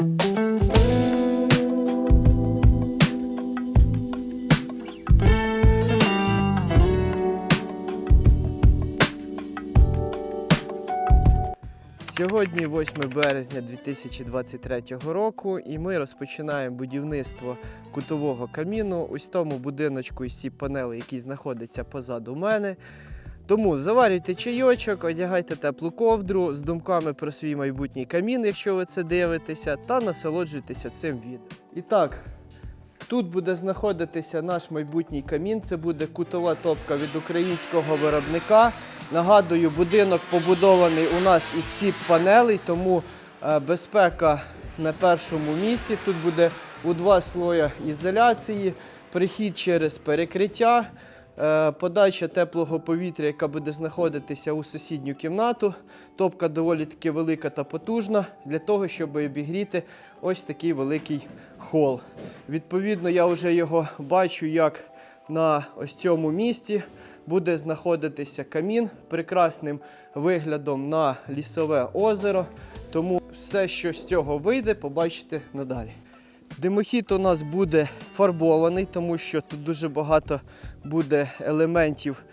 Сьогодні 8 березня 2023 року, і ми розпочинаємо будівництво кутового каміну ось тому будиночку із сіп панелей, який знаходиться позаду мене. Тому заварюйте чайочок, одягайте теплу ковдру з думками про свій майбутній камін, якщо ви це дивитеся, та насолоджуйтеся цим відео. І так, тут буде знаходитися наш майбутній камін. Це буде кутова топка від українського виробника. Нагадую, будинок побудований у нас із сіп панелей, тому е, безпека на першому місці. Тут буде у два слоя ізоляції, прихід через перекриття, подача теплого повітря, яка буде знаходитися у сусідню кімнату. Топка доволі таки велика та потужна для того, щоб обігріти ось такий великий хол. Відповідно, я вже його бачу, як на ось цьому місці буде знаходитися камін прекрасним виглядом на лісове озеро. Тому все, що з цього вийде, побачите надалі. Димохід у нас буде фарбований, тому що тут дуже багато буде елементів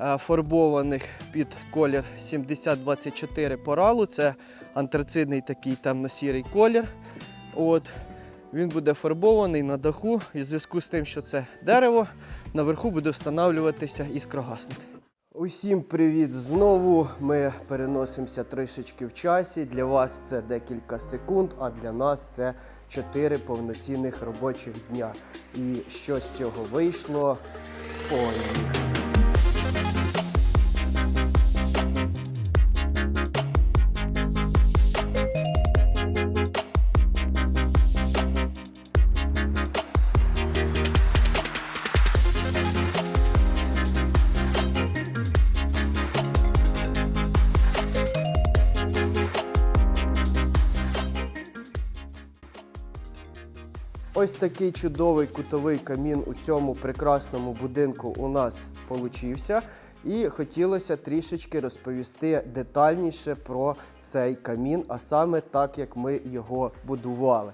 е, фарбованих під колір 7024 поралу. Це антрацидний такий темно-сірий колір. От. Він буде фарбований на даху і в зв'язку з тим, що це дерево, наверху буде встановлюватися іскрогасник. Усім привіт знову. Ми переносимося трішечки в часі. Для вас це декілька секунд, а для нас це 4 повноцінних робочих дня. І що з цього вийшло? Поїхали. Ось такий чудовий кутовий камін у цьому прекрасному будинку у нас получився. І хотілося трішечки розповісти детальніше про цей камін, а саме так, як ми його будували.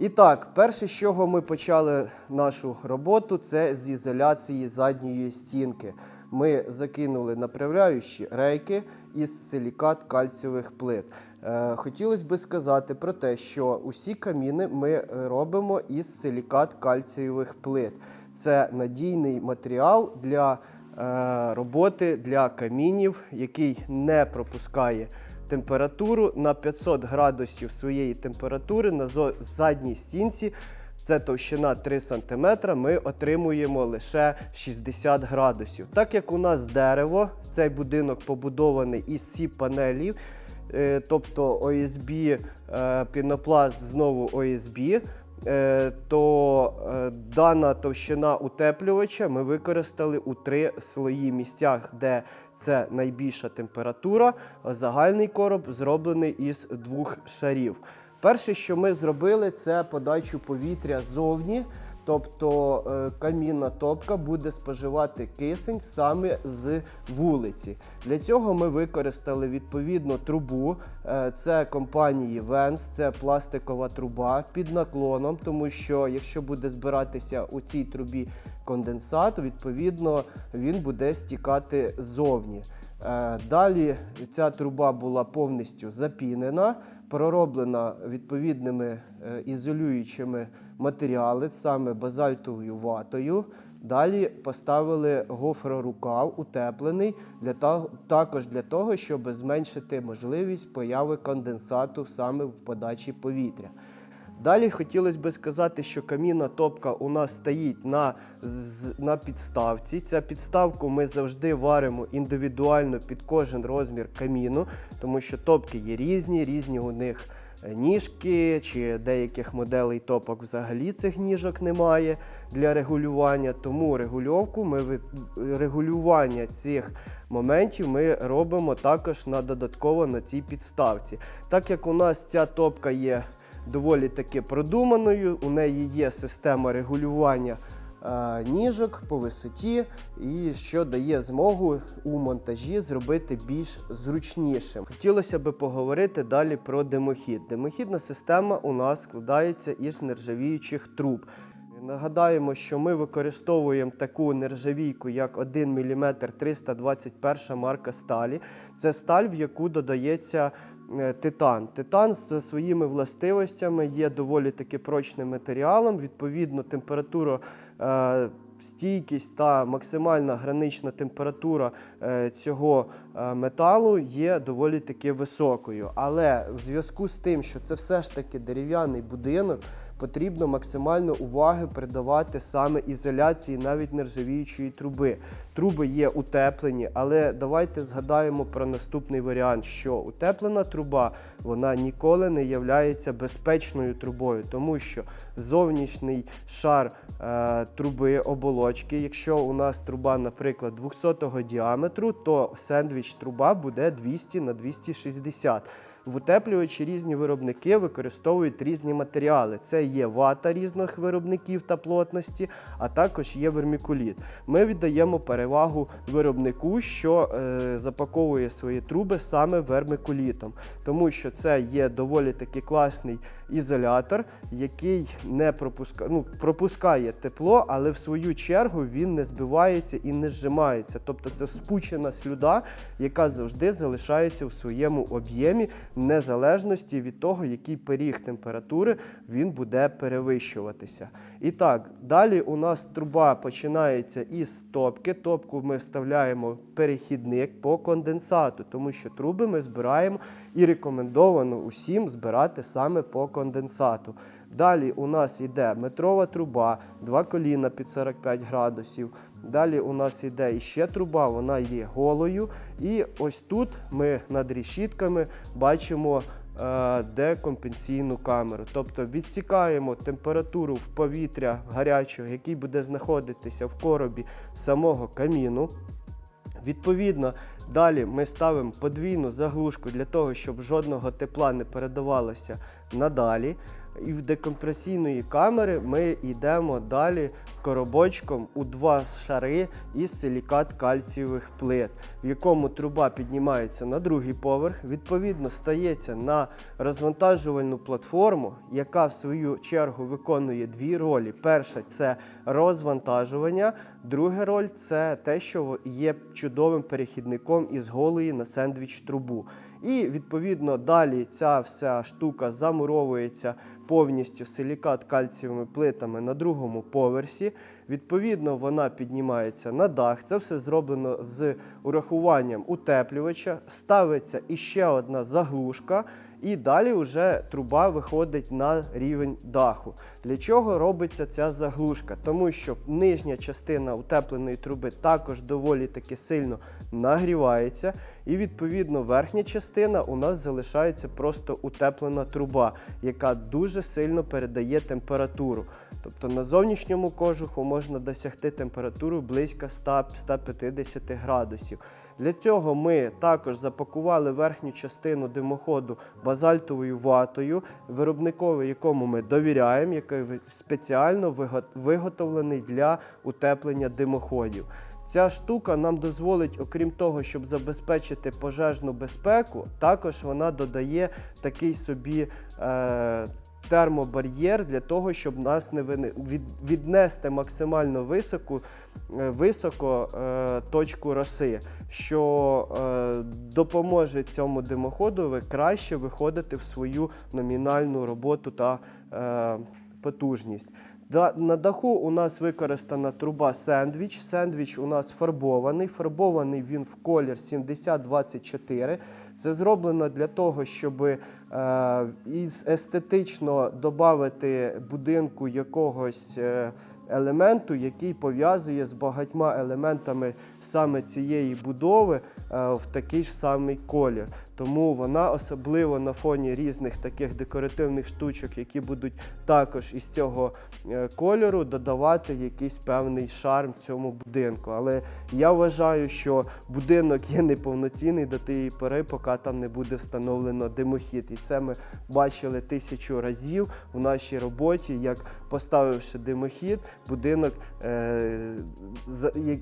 І так, перше, з чого ми почали нашу роботу, це з ізоляції задньої стінки. Ми закинули направляючі рейки із силікат кальцієвих плит. Е, Хотілося би сказати про те, що усі каміни ми робимо із силікат кальцієвих плит. Це надійний матеріал для е, роботи для камінів, який не пропускає температуру на 500 градусів своєї температури на задній стінці. Це товщина 3 см, ми отримуємо лише 60 градусів. Так як у нас дерево, цей будинок побудований із сіп панелів, тобто ОСБ, е, пінопласт знову ОСБ, е, то е, дана товщина утеплювача ми використали у три слої місцях, де це найбільша температура. Загальний короб зроблений із двох шарів. Перше, що ми зробили, це подачу повітря ззовні. Тобто е, камінна топка буде споживати кисень саме з вулиці. Для цього ми використали відповідно трубу. Е, Це компанії Vens, це пластикова труба під наклоном, тому що якщо буде збиратися у цій трубі конденсат, відповідно він буде стікати ззовні. Е, Далі ця труба була повністю запінена, пророблена відповідними ізолюючими матеріали, саме базальтовою ватою. Далі поставили гофрорукав утеплений для того, також для того, щоб зменшити можливість появи конденсату саме в подачі повітря. Далі хотілося би сказати, що камінна топка у нас стоїть на, на підставці. Ця підставку ми завжди варимо індивідуально під кожен розмір каміну, тому що топки є різні, різні у них ніжки, чи деяких моделей топок взагалі цих ніжок немає для регулювання. Тому регульовку ми регулювання цих моментів ми робимо також на додатково на цій підставці. Так як у нас ця топка є доволі таки продуманою. У неї є система регулювання е, ніжок по висоті, і що дає змогу у монтажі зробити більш зручнішим. Хотілося би поговорити далі про димохід. Димохідна система у нас складається із нержавіючих труб. Нагадаємо, що ми використовуємо таку нержавійку, як 1 мм 321 марка сталі. Це сталь, в яку додається е, титан. Титан за своїми властивостями є доволі таки прочним матеріалом. Відповідно, температура. е, Стійкість та максимальна гранична температура е, цього е, металу є доволі таки високою. Але в зв'язку з тим, що це все ж таки дерев'яний будинок, потрібно максимально уваги придавати саме ізоляції навіть нержавіючої труби. Труби є утеплені, але давайте згадаємо про наступний варіант, що утеплена труба вона ніколи не є безпечною трубою, тому що зовнішній шар е, труби оболочки, якщо у нас труба, наприклад, 200-го діаметру, то сендвіч труба буде 200 на 260. Утеплювачі різні виробники використовують різні матеріали. Це є вата різних виробників та плотності, а також є вермікуліт. Ми віддаємо перевагу виробнику, що е, запаковує свої труби саме вермикулітом, тому що це є доволі таки класний ізолятор, який не пропускає, ну, пропускає тепло, але в свою чергу він не збивається і не зжимається. Тобто це спучена слюда, яка завжди залишається у своєму об'ємі незалежності від того, який поріг температури він буде перевищуватися. І так, далі у нас труба починається із топки. Топку ми вставляємо в перехідник по конденсату, тому що труби ми збираємо і рекомендовано усім збирати саме по конденсату. Далі у нас йде метрова труба, два коліна під 45 градусів. Далі у нас йде іще труба, вона є голою. І ось тут ми над решітками бачимо е, декомпенсійну камеру. Тобто відсікаємо температуру в повітря гарячого, який буде знаходитися в коробі самого каміну. Відповідно, далі ми ставимо подвійну заглушку для того, щоб жодного тепла не передавалося надалі. І в декомпресійної камери ми йдемо далі коробочком у два шари із силікат кальцієвих плит, в якому труба піднімається на другий поверх, відповідно стається на розвантажувальну платформу, яка в свою чергу виконує дві ролі. Перша це розвантажування, друга роль це те, що є чудовим перехідником із голої на сендвіч трубу. І відповідно далі ця вся штука замуровується повністю силікат кальцієвими плитами на другому поверсі. Відповідно, вона піднімається на дах. Це все зроблено з урахуванням утеплювача. Ставиться іще одна заглушка. І далі вже труба виходить на рівень даху. Для чого робиться ця заглушка? Тому що нижня частина утепленої труби також доволі таки сильно нагрівається, і відповідно верхня частина у нас залишається просто утеплена труба, яка дуже сильно передає температуру. Тобто на зовнішньому кожуху можна досягти температуру близько 100-150 градусів. Для цього ми також запакували верхню частину димоходу базальтовою ватою, виробникові, якому ми довіряємо, який спеціально виго- виготовлений для утеплення димоходів. Ця штука нам дозволить, окрім того, щоб забезпечити пожежну безпеку, також вона додає такий собі. Е- Термобар'єр для того, щоб нас не віднести максимально високу, е, високо е, точку роси, що е, допоможе цьому димоходу краще виходити в свою номінальну роботу та е, потужність. На даху у нас використана труба сендвіч. Сендвіч у нас фарбований. Фарбований він в колір 7024. Це зроблено для того, щоб е, із естетично додати будинку якогось е, елементу, який пов'язує з багатьма елементами саме цієї будови е, в такий ж самий колір. Тому вона особливо на фоні різних таких декоративних штучок, які будуть також із цього кольору додавати якийсь певний шарм цьому будинку. Але я вважаю, що будинок є неповноцінний до тієї пори, поки там не буде встановлено димохід. Це ми бачили тисячу разів в нашій роботі, як поставивши димохід, будинок е,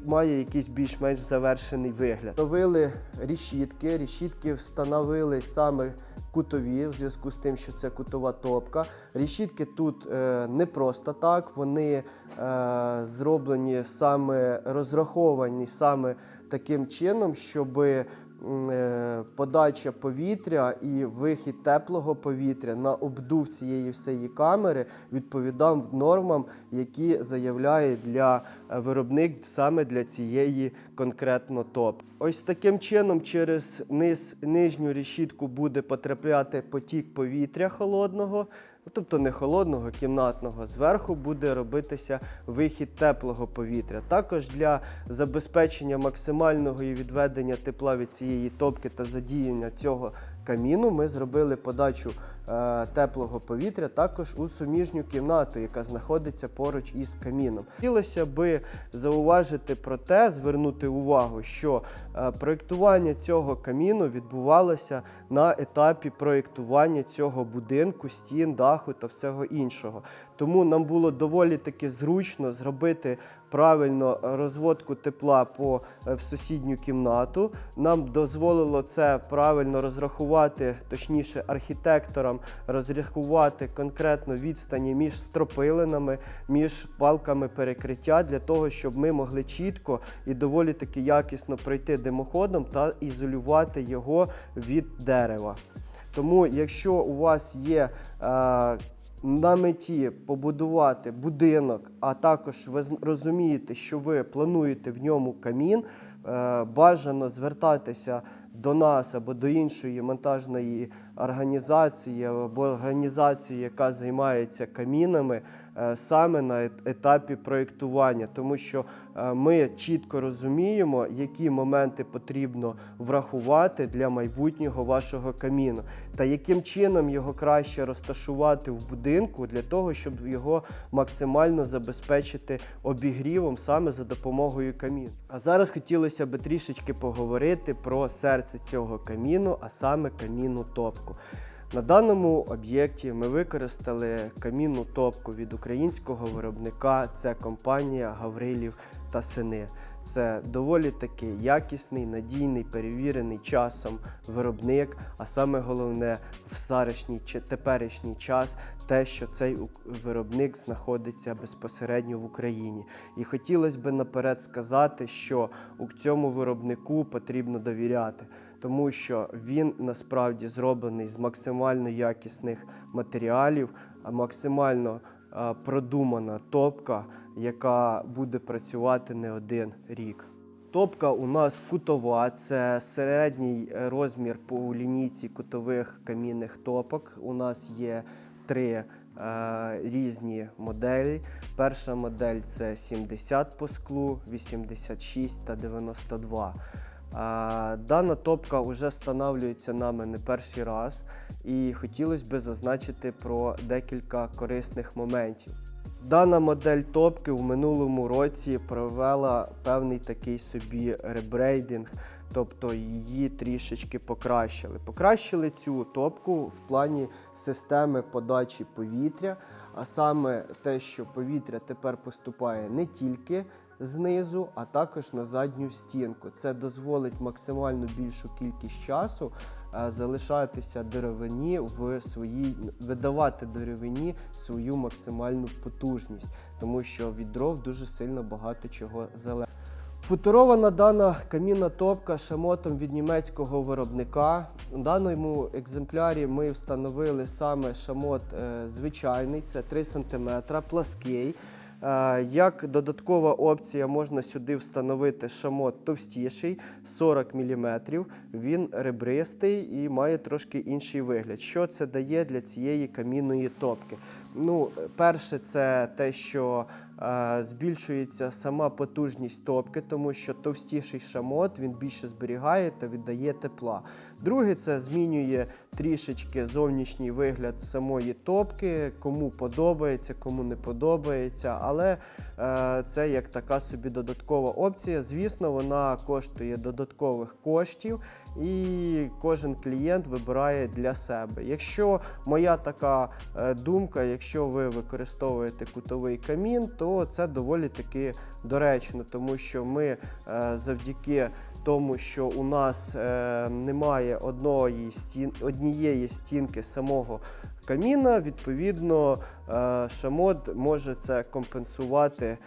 має якийсь більш-менш завершений вигляд. Встановили рішітки, рішітки встановили саме кутові, в зв'язку з тим, що це кутова топка. Рішітки тут е, не просто так, вони е, зроблені саме розраховані саме таким чином, щоб подача повітря і вихід теплого повітря на обдув цієї всієї камери відповідав нормам, які заявляє для е, виробник саме для цієї конкретно топ. Ось таким чином через низ нижню решітку буде потрапляти потік повітря холодного. Тобто не холодного, кімнатного. Зверху буде робитися вихід теплого повітря. Також для забезпечення максимального відведення тепла від цієї топки та задіяння цього каміну ми зробили подачу е, теплого повітря також у суміжню кімнату, яка знаходиться поруч із каміном. Хотілося би зауважити про те, звернути увагу, що е, проєктування цього каміну відбувалося на етапі проєктування цього будинку, стін, даху та всього іншого. Тому нам було доволі таки зручно зробити правильно розводку тепла по е, в сусідню кімнату. Нам дозволило це правильно розрахувати, точніше, архітекторам розрахувати конкретно відстані між стропилинами, між палками перекриття для того, щоб ми могли чітко і доволі таки якісно пройти димоходом та ізолювати його від дерева. Тому, якщо у вас є е, на меті побудувати будинок, а також ви розумієте, що ви плануєте в ньому камін, е, бажано звертатися до нас або до іншої монтажної організації або організації, яка займається камінами, е, саме на етапі проєктування, тому що е, ми чітко розуміємо, які моменти потрібно врахувати для майбутнього вашого каміну, та яким чином його краще розташувати в будинку для того, щоб його максимально забезпечити обігрівом саме за допомогою каміну. А зараз хотілося б трішечки поговорити про серце цього каміну, а саме камінну топку. На даному об'єкті ми використали камінну топку від українського виробника. Це компанія Гаврилів та Сини. Це доволі таки якісний, надійний, перевірений часом виробник. А саме головне в зарішній чи теперішній час те, що цей виробник знаходиться безпосередньо в Україні. І хотілося б наперед сказати, що у цьому виробнику потрібно довіряти, тому що він насправді зроблений з максимально якісних матеріалів, максимально продумана топка, яка буде працювати не один рік. Топка у нас кутова, це середній розмір по лінійці кутових камінних топок. У нас є три е, різні моделі. Перша модель це 70 по склу, 86 та 92. Дана топка вже встановлюється нами не перший раз, і хотілося б зазначити про декілька корисних моментів. Дана модель топки в минулому році провела певний такий собі ребрейдинг, тобто її трішечки покращили. Покращили цю топку в плані системи подачі повітря, а саме те, що повітря тепер поступає не тільки знизу, а також на задню стінку. Це дозволить максимально більшу кількість часу е, залишатися деревині в своїй видавати деревині свою максимальну потужність, тому що від дров дуже сильно багато чого залежить. Футурована дана камінна топка шамотом від німецького виробника. У даному екземплярі ми встановили саме шамот е, звичайний, це 3 см, плаский. Е, Як додаткова опція можна сюди встановити шамот товстіший 40 мм. Він ребристий і має трошки інший вигляд. Що це дає для цієї камінної топки? Ну, перше, це те, що збільшується сама потужність топки, тому що товстіший шамот він більше зберігає та віддає тепла. Друге, це змінює трішечки зовнішній вигляд самої топки, кому подобається, кому не подобається. Але е, це як така собі додаткова опція. Звісно, вона коштує додаткових коштів. І кожен клієнт вибирає для себе. Якщо моя така е, думка, якщо ви використовуєте кутовий камін, то це доволі таки доречно, тому що ми е, завдяки тому, що у нас е, немає одної стін, однієї стінки самого каміна, відповідно, е, шамот може це компенсувати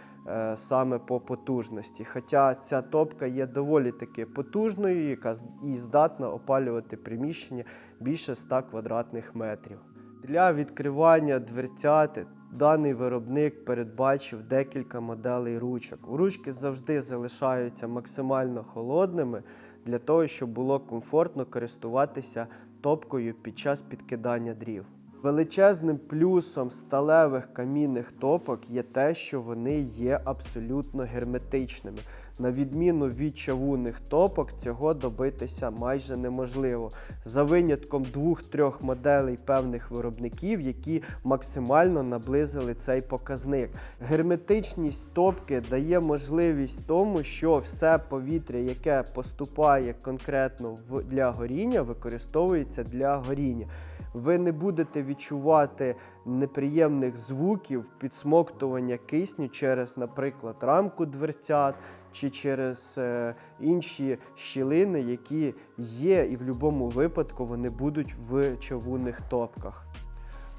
саме по потужності. Хоча ця топка є доволі таки потужною, яка і здатна опалювати приміщення більше 100 квадратних метрів. Для відкривання дверцят даний виробник передбачив декілька моделей ручок. Ручки завжди залишаються максимально холодними для того, щоб було комфортно користуватися топкою під час підкидання дрів. Величезним плюсом сталевих камінних топок є те, що вони є абсолютно герметичними. На відміну від чавунних топок, цього добитися майже неможливо. За винятком двох-трьох моделей певних виробників, які максимально наблизили цей показник. Герметичність топки дає можливість тому, що все повітря, яке поступає конкретно для горіння, використовується для горіння ви не будете відчувати неприємних звуків підсмоктування кисню через, наприклад, рамку дверцят чи через е, інші щілини, які є, і в будь-якому випадку вони будуть в човунних топках.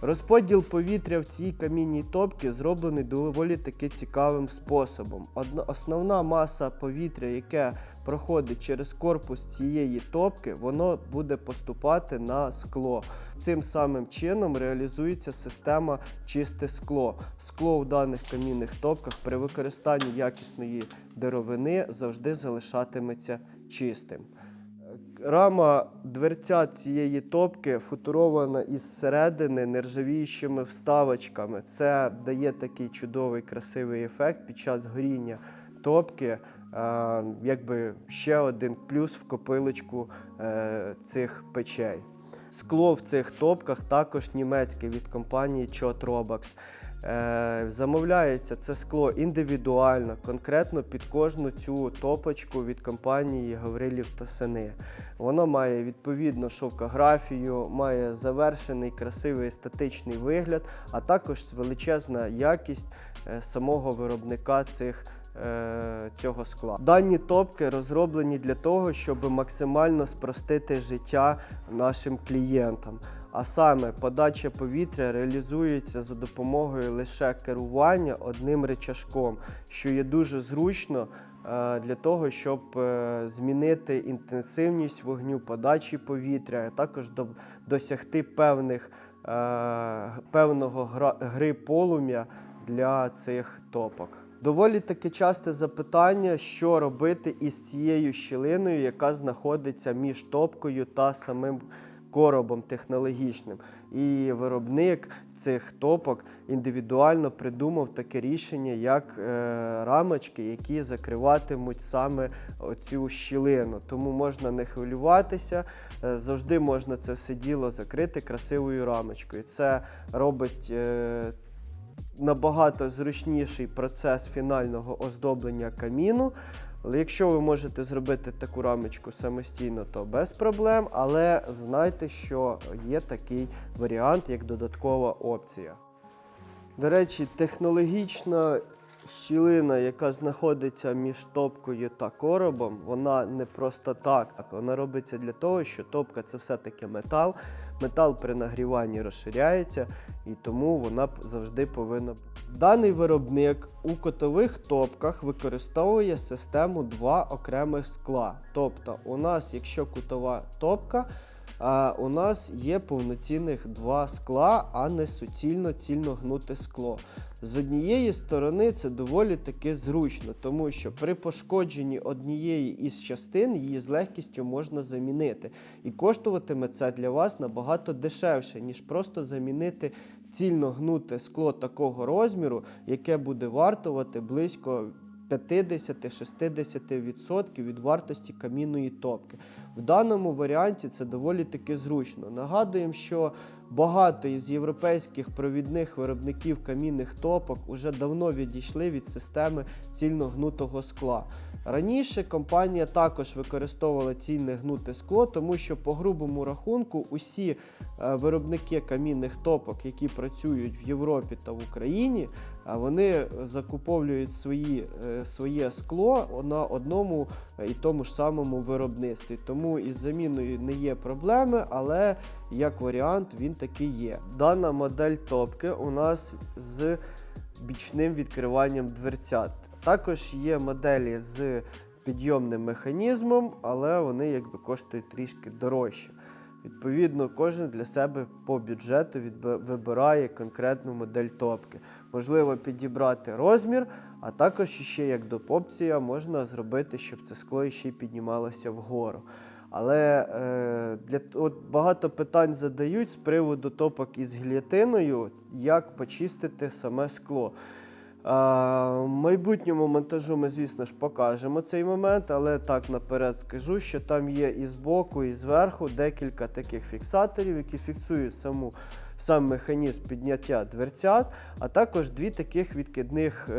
Розподіл повітря в цій камінній топці зроблений доволі таки цікавим способом. Одна, основна маса повітря, яке проходить через корпус цієї топки, воно буде поступати на скло. Цим самим чином реалізується система чисте скло. Скло у даних камінних топках при використанні якісної деревини завжди залишатиметься чистим. Рама дверця цієї топки футурована із середини нержавіючими вставочками. Це дає такий чудовий красивий ефект під час горіння топки. Е, якби ще один плюс в копилочку е, цих печей. Скло в цих топках також німецьке від компанії Chot Robax. Е, замовляється це скло індивідуально, конкретно під кожну цю топочку від компанії Гаврилів та Сини. Воно має відповідно шовкографію, має завершений красивий естетичний вигляд, а також величезна якість е, самого виробника цих. е, Цього скла. Дані топки розроблені для того, щоб максимально спростити життя нашим клієнтам. А саме подача повітря реалізується за допомогою лише керування одним речашком, що є дуже зручно е, для того, щоб е, змінити інтенсивність вогню подачі повітря, а також досягти певних, е, певного гри полум'я для цих топок. Доволі таке часте запитання, що робити із цією щілиною, яка знаходиться між топкою та самим коробом технологічним. І виробник цих топок індивідуально придумав таке рішення, як е, рамочки, які закриватимуть саме оцю щілину. Тому можна не хвилюватися, е, завжди можна це все діло закрити красивою рамочкою. Це робить. Е, Набагато зручніший процес фінального оздоблення каміну. Але якщо ви можете зробити таку рамочку самостійно, то без проблем. Але знайте, що є такий варіант, як додаткова опція. До речі, технологічна щілина, яка знаходиться між топкою та коробом, вона не просто так. Вона робиться для того, що топка це все-таки метал. Метал при нагріванні розширяється, і тому вона завжди повинна бути. Даний виробник у котових топках використовує систему два окремих скла. Тобто, у нас, якщо кутова топка, у нас є повноцінних два скла, а не суцільно цільно гнуте скло. З однієї сторони це доволі таки зручно, тому що при пошкодженні однієї із частин її з легкістю можна замінити. І коштуватиме це для вас набагато дешевше, ніж просто замінити цільно гнуте скло такого розміру, яке буде вартувати близько 50-60% від вартості камінної топки. В даному варіанті це доволі таки зручно. Нагадуємо, що багато із європейських провідних виробників камінних топок уже давно відійшли від системи цільногнутого скла. Раніше компанія також використовувала цільне гнуте скло, тому що по грубому рахунку усі е, виробники камінних топок, які працюють в Європі та в Україні, вони закуповують свої, е, своє скло на одному е, і тому ж самому виробництві. Тому із заміною не є проблеми, але як варіант він таки є. Дана модель топки у нас з бічним відкриванням дверцят. Також є моделі з підйомним механізмом, але вони якби коштують трішки дорожче. Відповідно, кожен для себе по бюджету вибирає конкретну модель топки. Можливо підібрати розмір, а також ще як допопція можна зробити, щоб це скло ще піднімалося вгору. Але е, для от багато питань задають з приводу топок із гільотиною, як почистити саме скло. В майбутньому монтажу ми, звісно ж, покажемо цей момент, але так наперед скажу, що там є і збоку, і зверху декілька таких фіксаторів, які фіксують саму, сам механізм підняття дверцят, а також дві таких відкидних е,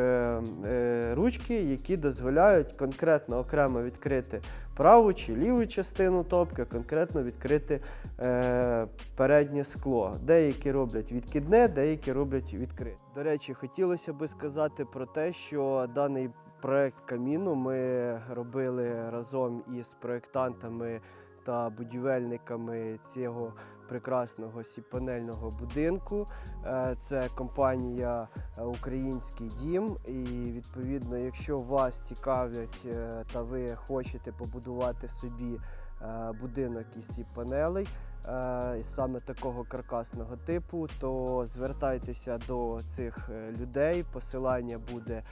е, ручки, які дозволяють конкретно окремо відкрити праву чи ліву частину топки, конкретно відкрити е, переднє скло. Деякі роблять відкидне, деякі роблять відкрите. До речі, хотілося би сказати про те, що даний проект каміну ми робили разом із проєктантами та будівельниками цього прекрасного сіпанельного будинку. Е, Це компанія е, Український дім. І відповідно, якщо вас цікавлять е, та ви хочете побудувати собі будинок із сіп панелей, е, саме такого каркасного типу, то звертайтеся до цих е, людей. Посилання буде е,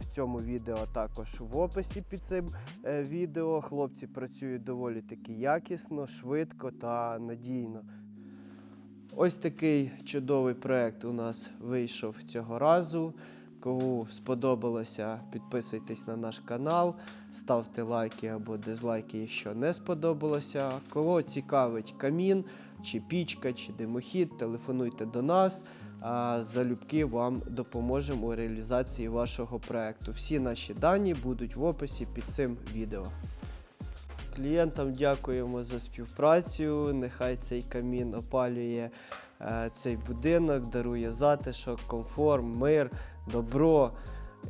в цьому відео також в описі під цим е, відео. Хлопці працюють доволі таки якісно, швидко та надійно. Ось такий чудовий проект у нас вийшов цього разу. Кому сподобалося, підписуйтесь на наш канал, ставте лайки або дизлайки, якщо не сподобалося. Кого цікавить камін, чи пічка, чи димохід, телефонуйте до нас. А залюбки вам допоможемо у реалізації вашого проекту. Всі наші дані будуть в описі під цим відео. Клієнтам дякуємо за співпрацю. Нехай цей камін опалює е, цей будинок, дарує затишок, комфорт, мир, добро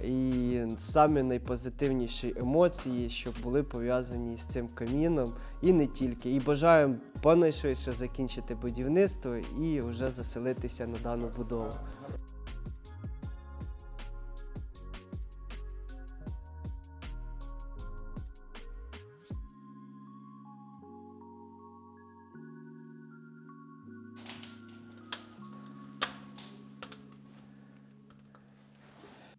і самі найпозитивніші емоції, що були пов'язані з цим каміном, і не тільки. І бажаємо понайшвидше закінчити будівництво і вже заселитися на дану будову.